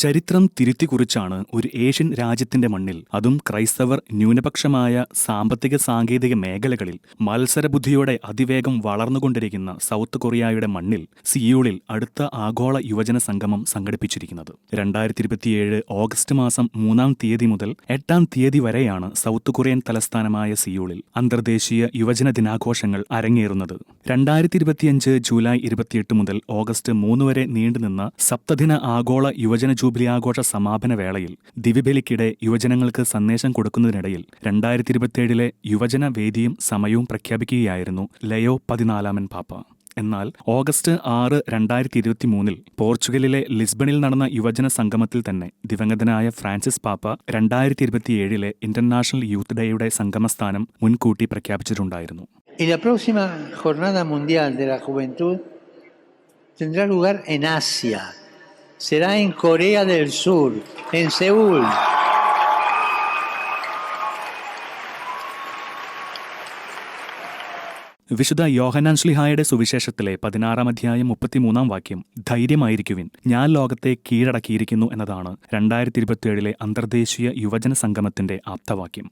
ചരിത്രം തിരുത്തിക്കുറിച്ചാണ് ഒരു ഏഷ്യൻ രാജ്യത്തിന്റെ മണ്ണിൽ അതും ക്രൈസ്തവർ ന്യൂനപക്ഷമായ സാമ്പത്തിക സാങ്കേതിക മേഖലകളിൽ മത്സരബുദ്ധിയോടെ അതിവേഗം വളർന്നുകൊണ്ടിരിക്കുന്ന സൗത്ത് കൊറിയയുടെ മണ്ണിൽ സിയൂളിൽ അടുത്ത ആഗോള യുവജന സംഗമം സംഘടിപ്പിച്ചിരിക്കുന്നത്. രണ്ടായിരത്തി ഇരുപത്തിയേഴ് ഓഗസ്റ്റ് മാസം മൂന്നാം തീയതി മുതൽ എട്ടാം തീയതി വരെയാണ് സൗത്ത് കൊറിയൻ തലസ്ഥാനമായ സിയൂളിൽ അന്തർദേശീയ യുവജന ദിനാഘോഷങ്ങൾ അരങ്ങേറുന്നത്. രണ്ടായിരത്തി ഇരുപത്തിയഞ്ച് ജൂലൈ ഇരുപത്തിയെട്ട് മുതൽ ഓഗസ്റ്റ് മൂന്ന് വരെ നീണ്ടുനിന്ന സപ്തദിന ആഗോള യുവജന ജൂബിലി ആഘോഷ സമാപന വേളയിൽ ദിവ്യബലിക്കിടെ യുവജനങ്ങൾക്ക് സന്ദേശം കൊടുക്കുന്നതിനിടയിൽ രണ്ടായിരത്തി ഇരുപത്തിയേഴിലെ യുവജന വേദിയും സമയവും പ്രഖ്യാപിക്കുകയായിരുന്നു ലയോ പതിനാലാമൻ പാപ്പ എന്നാൽ ഓഗസ്റ്റ് ആറ് രണ്ടായിരത്തി ഇരുപത്തി മൂന്നിൽ പോർച്ചുഗലിലെ ലിസ്ബണിൽ നടന്ന യുവജന സംഗമത്തിൽ തന്നെ ദിവംഗതനായ ഫ്രാൻസിസ് പാപ്പ രണ്ടായിരത്തി ഇരുപത്തിയേഴിലെ ഇന്റർനാഷണൽ യൂത്ത് ഡേയുടെ സംഗമസ്ഥാനം മുൻകൂട്ടി പ്രഖ്യാപിച്ചിട്ടുണ്ടായിരുന്നു próxima Jornada Mundial de la Juventud tendrá lugar en Asia. Será en Corea del Sur, en Seúl. വിശുദ്ധ യോഹനാൻ ശ്ലിഹായുടെ സുവിശേഷത്തിലെ പതിനാറാം അധ്യായം മുപ്പത്തിമൂന്നാം വാക്യം ധൈര്യമായിരിക്കുവിൻ ഞാൻ ലോകത്തെ കീഴടക്കിയിരിക്കുന്നു എന്നതാണ് രണ്ടായിരത്തി ഇരുപത്തിയേഴിലെ അന്തർദേശീയ യുവജന സംഗമത്തിന്റെ ആപ്തവാക്യം